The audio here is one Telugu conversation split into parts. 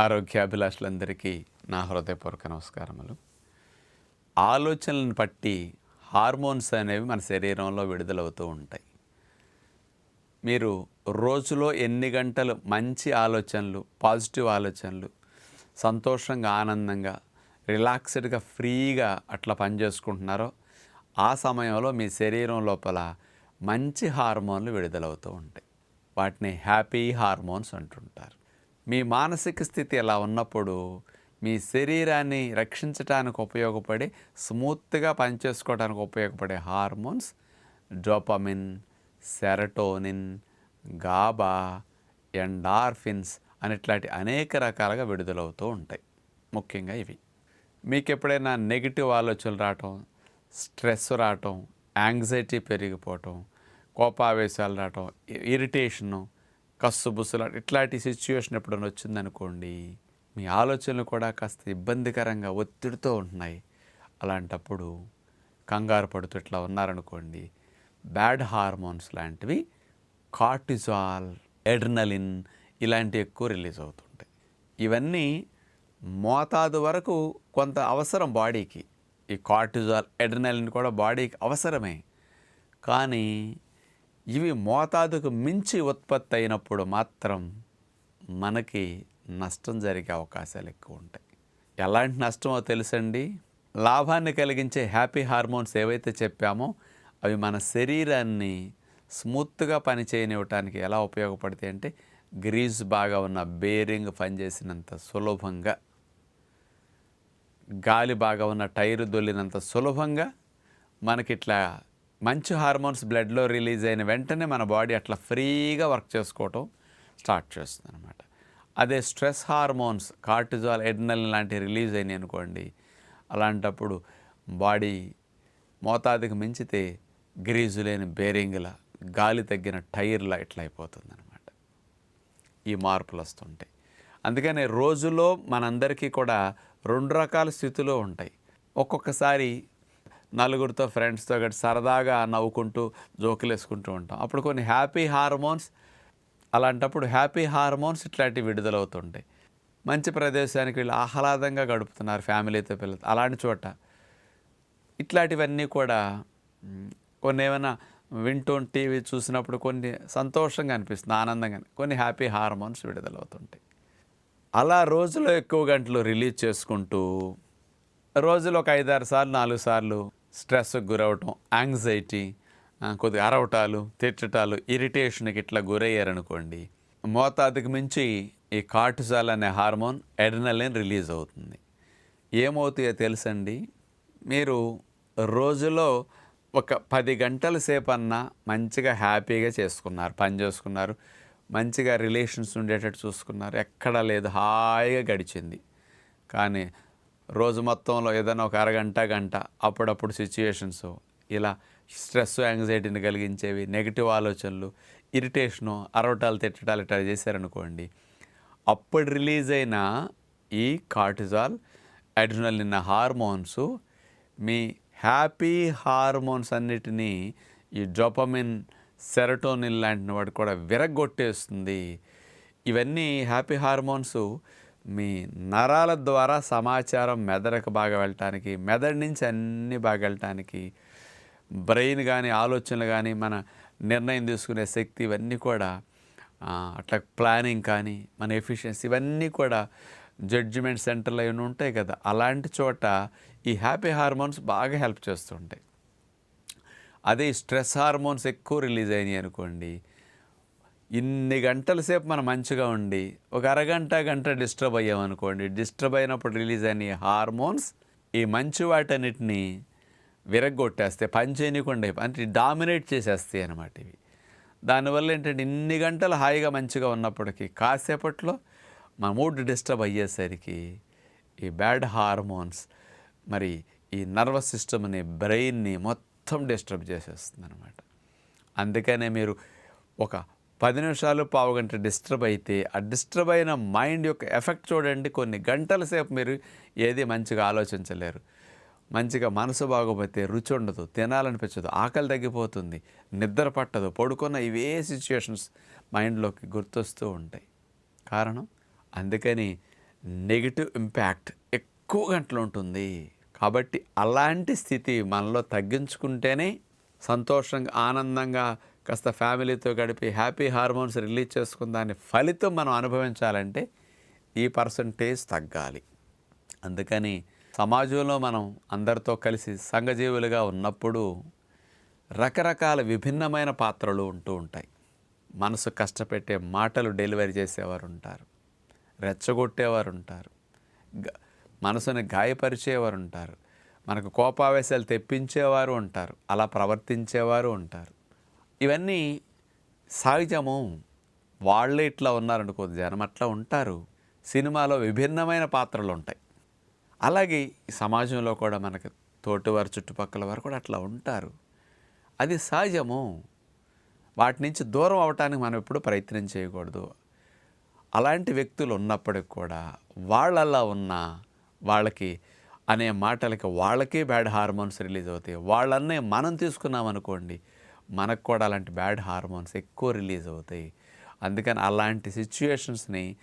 ఆరోగ్యాభిలాషులందరికీ నా హృదయపూర్వక నమస్కారములు. ఆలోచనలను బట్టి హార్మోన్స్ అనేవి మన శరీరంలో విడుదలవుతూ ఉంటాయి. మీరు రోజులో ఎన్ని గంటలు మంచి ఆలోచనలు పాజిటివ్ ఆలోచనలు సంతోషంగా ఆనందంగా రిలాక్స్డ్గా ఫ్రీగా అట్లా పనిచేసుకుంటున్నారో ఆ సమయంలో మీ శరీరం లోపల మంచి హార్మోన్లు విడుదలవుతూ ఉంటాయి. వాటిని హ్యాపీ హార్మోన్స్ అంటుంటారు. మీ మానసిక స్థితి ఎలా ఉన్నప్పుడు మీ శరీరాన్ని రక్షించడానికి ఉపయోగపడే స్మూత్గా పనిచేసుకోవడానికి ఉపయోగపడే hormones dopamine serotonin GABA endorphins అని ఇట్లాంటి అనేక రకాలుగా విడుదలవుతూ ఉంటాయి. ముఖ్యంగా ఇవి. మీకు ఎప్పుడైనా నెగిటివ్ ఆలోచనలు రావటం స్ట్రెస్ రావటం యాంగ్జైటీ పెరిగిపోవటం కోపావేశాలు రావటం ఇరిటేషను కస్సుబుస్సులు ఇట్లాంటి సిచ్యువేషన్ ఎప్పుడైనా వచ్చిందనుకోండి మీ ఆలోచనలు కూడా కాస్త ఇబ్బందికరంగా ఒత్తిడితో ఉంటున్నాయి. అలాంటప్పుడు కంగారు పడుతూ ఇట్లా ఉన్నారనుకోండి బ్యాడ్ హార్మోన్స్ లాంటివి కార్టిజాల్ ఎడ్రినలిన్ ఇలాంటివి ఎక్కువ రిలీజ్ అవుతుంటాయి. ఇవన్నీ మోతాదు వరకు కొంత అవసరం బాడీకి. ఈ కార్టిజాల్ ఎడ్రినలిన్ కూడా బాడీకి అవసరమే. కానీ ఇవి మోతాదుకు మించి ఉత్పత్తి అయినప్పుడు మాత్రం మనకి నష్టం జరిగే అవకాశాలు ఎక్కువ ఉంటాయి. ఎలాంటి నష్టమో తెలుసండి? లాభాన్ని కలిగించే హ్యాపీ హార్మోన్స్ ఏవైతే చెప్పామో అవి మన శరీరాన్ని స్మూత్గా పనిచేయనివ్వటానికి ఎలా ఉపయోగపడతాయి అంటే గ్రీజ్ బాగా ఉన్న బేరింగ్ పనిచేసినంత సులభంగా గాలి బాగా ఉన్న టైరు దొల్లినంత సులభంగా మనకి ఇట్లా మంచి హార్మోన్స్ బ్లడ్లో రిలీజ్ అయిన వెంటనే మన బాడీ అట్లా ఫ్రీగా వర్క్ చేసుకోవటం స్టార్ట్ చేస్తుంది అనమాట అదే స్ట్రెస్ హార్మోన్స్ కార్టిజాల్ ఎడ్నల్ లాంటివి రిలీజ్ అయినాయి అనుకోండి అలాంటప్పుడు బాడీ మోతాదుకి మించితే గ్రీజు లేని బేరింగ్లా గాలి తగ్గిన టైర్లా ఇట్లా అయిపోతుంది అనమాట ఈ మార్పులు వస్తుంటాయి అందుకనే రోజులో మనందరికీ కూడా రెండు రకాల స్థితిలో ఉంటాయి. ఒక్కొక్కసారి నలుగురితో ఫ్రెండ్స్తో గట్టి సరదాగా నవ్వుకుంటూ జోకులు వేసుకుంటూ ఉంటాం. అప్పుడు కొన్ని హ్యాపీ హార్మోన్స్ అలాంటప్పుడు హ్యాపీ హార్మోన్స్ ఇట్లాంటివి విడుదలవుతుంటాయి. మంచి ప్రదేశానికి వీళ్ళు ఆహ్లాదంగా గడుపుతున్నారు ఫ్యామిలీతో పిల్లలతో అలాంటి చోట. ఇట్లాంటివన్నీ కూడా కొన్ని ఏమైనా వింటూ టీవీ చూసినప్పుడు కొన్ని సంతోషంగా అనిపిస్తుంది ఆనందంగా కొన్ని హ్యాపీ హార్మోన్స్ విడుదలవుతుంటాయి. అలా రోజులో ఎక్కువ గంటలు రిలీజ్ చేసుకుంటూ రోజులో ఒక ఐదారు సార్లు నాలుగు సార్లు స్ట్రెస్కి గురవటం యాంగ్జైటీ కొద్దిగా అరవటాలు తిట్టటాలు ఇరిటేషన్కి ఇట్లా గురయ్యారనుకోండి మోతాదుకు మించి ఈ కార్టిజాల్ అనే హార్మోన్ ఎడ్రినలిన్ రిలీజ్ అవుతుంది. ఏమవుతాయో తెలుసండి? మీరు రోజులో ఒక పది గంటల సేపు అన్నా మంచిగా హ్యాపీగా చేసుకున్నారు పని చేసుకున్నారు మంచిగా రిలేషన్స్ ఉండేటట్టు చూసుకున్నారు ఎక్కడా లేదు హాయిగా గడిచింది. కానీ రోజు మొత్తంలో ఏదైనా ఒక అరగంట గంట అప్పుడప్పుడు సిచ్యుయేషన్స్ ఇలా స్ట్రెస్ యాంగ్జైటీని కలిగించేవి నెగిటివ్ ఆలోచనలు ఇరిటేషను అరవటాలు తిట్టడాలు ఇట్లా చేశారనుకోండి అప్పుడు రిలీజ్ అయిన ఈ కార్టిజాల్ అడ్రినలిన్ హార్మోన్స్ మీ హ్యాపీ హార్మోన్స్ అన్నిటినీ ఈ డోపమిన్ సెరటోనిన్ లాంటి వాటి కూడా విరగొట్టేస్తుంది ఇవన్నీ హ్యాపీ హార్మోన్స్ మీ నరాల ద్వారా సమాచారం మెదడుకు బాగా వెళ్ళటానికి మెదడు నుంచి అన్నీ బాగా వెళ్ళటానికి బ్రెయిన్ కానీ ఆలోచనలు కానీ మన నిర్ణయం తీసుకునే శక్తి ఇవన్నీ కూడా అట్లా ప్లానింగ్ కానీ మన ఎఫిషియన్సీ ఇవన్నీ కూడా జడ్జిమెంట్ సెంటర్లు అవి ఉంటాయి కదా అలాంటి చోట ఈ హ్యాపీ హార్మోన్స్ బాగా హెల్ప్ చేస్తుంటాయి. అదే స్ట్రెస్ హార్మోన్స్ ఎక్కువ రిలీజ్ అయినాయి అనుకోండి ఇన్ని గంటల సేపు మనం మంచిగా ఉండి ఒక అరగంట గంట డిస్టర్బ్ అయ్యామనుకోండి డిస్టర్బ్ అయినప్పుడు రిలీజ్ అయిన హార్మోన్స్ ఈ మంచి వాటన్నిటిని విరగ్గొట్టేస్తాయి పని చేయనీయకుండా అంటే డామినేట్ చేసేస్తాయి అనమాట ఇవి. దానివల్ల ఏంటంటే ఇన్ని గంటలు హాయిగా మంచిగా ఉన్నప్పటికీ కాసేపట్లో మన మూడ్ డిస్టర్బ్ అయ్యేసరికి ఈ బ్యాడ్ హార్మోన్స్ మరి ఈ నర్వస్ సిస్టమ్ని బ్రెయిన్ని మొత్తం డిస్టర్బ్ చేసేస్తుంది అనమాట అందుకనే మీరు ఒక పది నిమిషాలు పావు గంట డిస్టర్బ్ అయితే ఆ డిస్టర్బ్ అయిన మైండ్ యొక్క ఎఫెక్ట్ చూడండి. కొన్ని గంటల సేపు మీరు ఏది మంచిగా ఆలోచించలేరు. మంచిగా మనసు బాగోపోతే రుచి ఉండదు తినాలనిపించదు ఆకలి తగ్గిపోతుంది నిద్ర పట్టదు పడుకున్న ఇవే సిచ్యుయేషన్స్ మైండ్లోకి గుర్తొస్తూ ఉంటాయి. కారణం? అందుకని నెగిటివ్ ఇంపాక్ట్ ఎక్కువ గంటలు ఉంటుంది. కాబట్టి అలాంటి స్థితి మనలో తగ్గించుకుంటేనే సంతోషంగా ఆనందంగా కాస్త ఫ్యామిలీతో గడిపి హ్యాపీ హార్మోన్స్ రిలీజ్ చేసుకున్న దాని ఫలితం మనం అనుభవించాలంటే ఈ పర్సంటేజ్ తగ్గాలి. అందుకని సమాజంలో మనం అందరితో కలిసి సంఘజీవులుగా ఉన్నప్పుడు రకరకాల విభిన్నమైన పాత్రలు ఉంటూ ఉంటాయి. మనసు కష్టపెట్టే మాటలు డెలివరీ చేసేవారు ఉంటారు. రెచ్చగొట్టేవారు ఉంటారు. మనసుని గాయపరిచేవారు ఉంటారు. మనకు కోపావేశాలు తెప్పించేవారు ఉంటారు. అలా ప్రవర్తించేవారు ఉంటారు. ఇవన్నీ సహజము. వాళ్ళే ఇట్లా ఉన్నారనుకో జనం అట్లా ఉంటారు. సినిమాలో విభిన్నమైన పాత్రలు ఉంటాయి. అలాగే సమాజంలో కూడా మనకి తోటివారు చుట్టుపక్కల వారు కూడా అట్లా ఉంటారు. అది సహజము. వాటి నుంచి దూరం అవటానికి మనం ఎప్పుడు ప్రయత్నం చేయకూడదు. అలాంటి వ్యక్తులు ఉన్నప్పటికి కూడా వాళ్ళలా ఉన్న వాళ్ళకి అనే మాటలకి వాళ్ళకే బ్యాడ్ హార్మోన్స్ రిలీజ్ అవుతాయి. వాళ్ళన్నే మనం తీసుకున్నాం అనుకోండి మనకు కూడా అలాంటి బ్యాడ్ హార్మోన్స్ ఎక్కువ రిలీజ్ అవుతాయి. అందుకని అలాంటి సిచ్యుయేషన్స్ని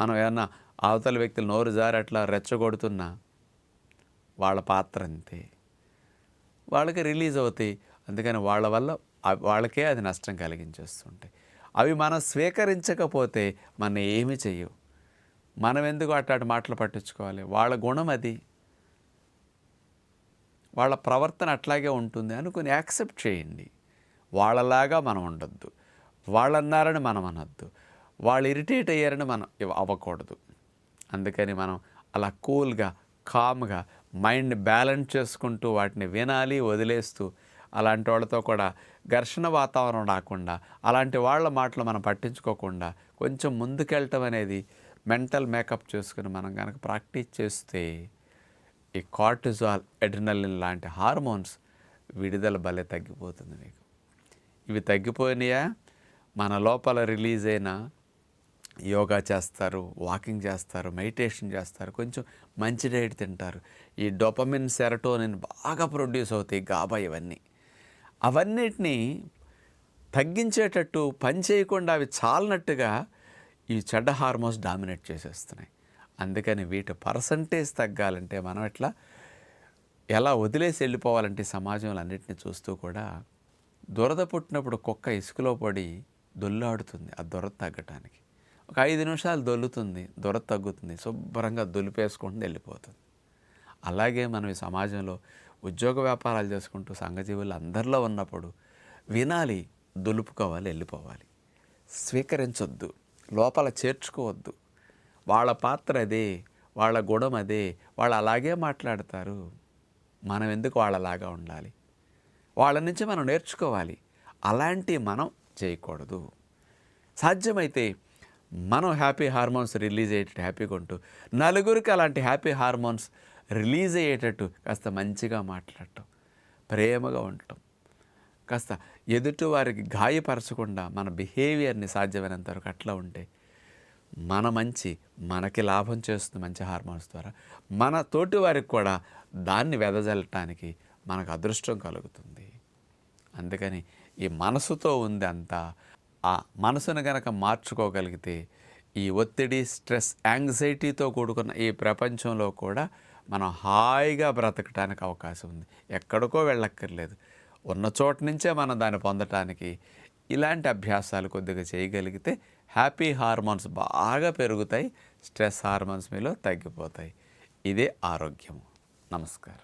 మనం ఏమన్నా అవతల వ్యక్తులు నోరు జారి అట్లా రెచ్చగొడుతున్నా వాళ్ళ పాత్ర అంతే. వాళ్ళకి రిలీజ్ అవుతాయి. అందుకని వాళ్ళ వల్ల వాళ్ళకే అది నష్టం కలిగించేస్తుంటాయి. అవి మనం స్వీకరించకపోతే మన ఏమి చెయ్యవు. మనం ఎందుకు అట్లాంటి మాటలు పట్టించుకోవాలి? వాళ్ళ గుణం అది. వాళ్ళ ప్రవర్తన అట్లాగే ఉంటుంది అనుకుని యాక్సెప్ట్ చేయండి. వాళ్ళలాగా మనం ఉండొద్దు. వాళ్ళన్నారని మనం అనొద్దు. వాళ్ళు ఇరిటేట్ అయ్యారని మనం అవ్వకూడదు. అందుకని మనం అలా కూల్గా కామ్గా మైండ్ బ్యాలెన్స్ చేసుకుంటూ వాటిని వినాలి వదిలేస్తూ అలాంటి వాళ్ళతో కూడా ఘర్షణ వాతావరణం రాకుండా అలాంటి వాళ్ళ మాటలు మనం పట్టించుకోకుండా కొంచెం ముందుకెళ్ళటం అనేది మెంటల్ మేకప్ చేసుకుని మనం కనుక ప్రాక్టీస్ చేస్తే ఈ కార్టిజాల్ ఎడ్రినలిన్ లాంటి హార్మోన్స్ విడుదల భలే తగ్గిపోతుంది మీకు. ఇవి తగ్గిపోయినాయా? మన లోపల రిలీజ్ అయిన యోగా చేస్తారు వాకింగ్ చేస్తారు మెడిటేషన్ చేస్తారు కొంచెం మంచి డైట్ తింటారు. ఈ డొపమిన్ సెరటోనిన్ బాగా ప్రొడ్యూస్ అవుతాయి గాబా ఇవన్నీ. అవన్నిటినీ తగ్గించేటట్టు పని చేయకుండా అవి చాలనట్టుగా ఈ చెడ్డ హార్మోన్స్ డామినేట్ చేసేస్తున్నాయి. అందుకని వీటి పర్సంటేజ్ తగ్గాలంటే మనం ఎట్లా ఎలా వదిలేసి వెళ్ళిపోవాలంటే సమాజంలో అన్నిటిని చూస్తూ కూడా దురద పుట్టినప్పుడు కుక్క ఇసుకలో పడి దొల్లాడుతుంది ఆ దురద తగ్గటానికి. ఒక ఐదు నిమిషాలు దొల్లుతుంది దురద తగ్గుతుంది శుభ్రంగా దొలిపేసుకుంటూ వెళ్ళిపోతుంది. అలాగే మనం ఈ సమాజంలో ఉద్యోగ వ్యాపారాలు చేసుకుంటూ సంఘజీవులు అందరిలో ఉన్నప్పుడు వినాలి దులుపుకోవాలి వెళ్ళిపోవాలి. స్వీకరించొద్దు లోపల చేర్చుకోవద్దు. వాళ్ళ పాత్ర అదే వాళ్ళ గుణం అదే వాళ్ళు అలాగే మాట్లాడతారు. మనం ఎందుకు వాళ్ళలాగా ఉండాలి? వాళ్ళ నుంచి మనం నేర్చుకోవాలి. అలాంటి మనం చేయకూడదు. సాధ్యమైతే మనం హ్యాపీ హార్మోన్స్ రిలీజ్ అయ్యేటట్టు హ్యాపీగా ఉంటూ నలుగురికి అలాంటి హ్యాపీ హార్మోన్స్ రిలీజ్ అయ్యేటట్టు కాస్త మంచిగా మాట్లాడటం ప్రేమగా ఉండటం కాస్త ఎదుటి వారికి గాయపరచకుండా మన బిహేవియర్ని సాధ్యమైనంత వరకు అట్లా ఉంటే మన మంచి మనకి లాభం చేస్తుంది మంచి హార్మోన్స్ ద్వారా. మన తోటి వారికి కూడా దాన్ని వెదజల్లటానికి మనకు అదృష్టం కలుగుతుంది. అందుకని ఈ మనసుతో ఉంది అంతా ఆ మనసును గనక మార్చుకోగలిగితే ఈ ఒత్తిడి స్ట్రెస్ యాంగ్జైటీతో కూడుకున్న ఈ ప్రపంచంలో కూడా మనం హాయిగా బ్రతకడానికి అవకాశం ఉంది. ఎక్కడికో వెళ్ళక్కర్లేదు. ఉన్న చోట నుంచే మనం దాన్ని పొందటానికి ఇలాంటి అభ్యాసాలు కొద్దిగా చేయగలిగితే హ్యాపీ హార్మోన్స్ బాగా పెరుగుతాయి స్ట్రెస్ హార్మోన్స్ మీలో తగ్గిపోతాయి. ఇదే ఆరోగ్యము. నమస్కారం.